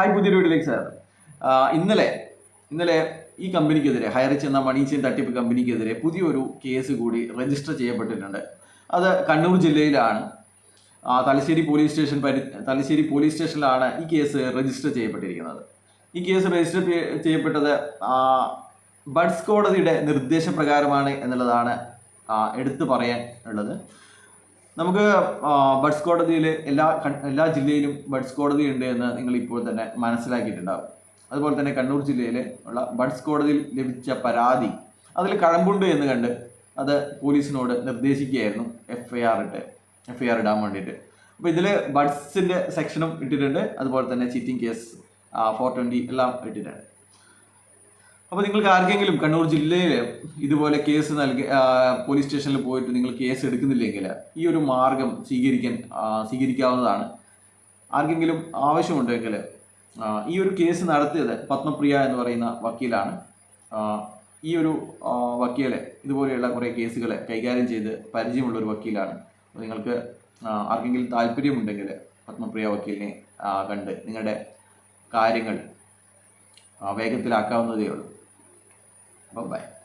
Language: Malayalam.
ഹായ് പുതിയൊരു വീട്ടിലേക്ക് സാർ ഇന്നലെ ഇന്നലെ ഈ കമ്പനിക്കെതിരെ ഹയറിച്ച് എന്ന മണി ചെയിൻ തട്ടിപ്പ് കമ്പനിക്കെതിരെ പുതിയൊരു കേസ് കൂടി രജിസ്റ്റർ ചെയ്യപ്പെട്ടിട്ടുണ്ട്. അത് കണ്ണൂർ ജില്ലയിലാണ്. തലശ്ശേരി പോലീസ് സ്റ്റേഷൻ പരി തലശ്ശേരി പോലീസ് സ്റ്റേഷനിലാണ് ഈ കേസ് രജിസ്റ്റർ ചെയ്യപ്പെട്ടിരിക്കുന്നത്. ഈ കേസ് രജിസ്റ്റർ ചെയ്യ- ചെയ്യപ്പെട്ടത് ബഡ്സ് കോടതിയുടെ നിർദ്ദേശപ്രകാരമാണ് എന്നുള്ളതാണ് എടുത്തു പറയാൻ ഉള്ളത് നമുക്ക് ബഡ്സ് കോടതിയിൽ എല്ലാ എല്ലാ ജില്ലയിലും ബഡ്സ് കോടതി ഉണ്ട് എന്ന് നിങ്ങൾ ഇപ്പോൾ തന്നെ മനസ്സിലാക്കിയിട്ടുണ്ടാവും. അതുപോലെ തന്നെ കണ്ണൂർ ജില്ലയിൽ ഉള്ള ബഡ്സ് കോടതിയിൽ ലഭിച്ച പരാതി അതിൽ കഴമ്പുണ്ട് എന്ന് കണ്ട് അത് പോലീസിനോട് നിർദ്ദേശിക്കുകയായിരുന്നു എഫ് ഐ ആർ ഇട്ട് എഫ് ഐ ആർ ഇടാൻ വേണ്ടിയിട്ട്. അപ്പോൾ ഇതിൽ ബഡ്സിന്റെ സെക്ഷനും ഇട്ടിട്ടുണ്ട്. അതുപോലെ തന്നെ ചീറ്റിംഗ് കേസ് ഫോർ ട്വന്റി എല്ലാം ഇട്ടിട്ടുണ്ട്. അപ്പോൾ നിങ്ങൾക്ക് ആർക്കെങ്കിലും കണ്ണൂർ ജില്ലയിൽ ഇതുപോലെ കേസ് നൽകി പോലീസ് സ്റ്റേഷനിൽ പോയിട്ട് നിങ്ങൾ കേസ് എടുക്കുന്നില്ലെങ്കിൽ ഈ ഒരു മാർഗം സ്വീകരിക്കാൻ സ്വീകരിക്കാവുന്നതാണ്. ആർക്കെങ്കിലും ആവശ്യമുണ്ടെങ്കിൽ ഈ ഒരു കേസ് നടത്തിയത് പത്മപ്രിയ എന്ന് പറയുന്ന വക്കീലാണ്. ഈ ഒരു വക്കീലെ ഇതുപോലെയുള്ള കുറേ കേസുകളെ കൈകാര്യം ചെയ്ത് പരിചയമുള്ള ഒരു വക്കീലാണ്. അപ്പോൾ നിങ്ങൾക്ക് ആർക്കെങ്കിലും താല്പര്യമുണ്ടെങ്കിൽ പത്മപ്രിയ വക്കീലിനെ കണ്ട് നിങ്ങളുടെ കാര്യങ്ങൾ വേഗത്തിലാക്കാവുന്നതേ ഉള്ളൂ. Bye-bye.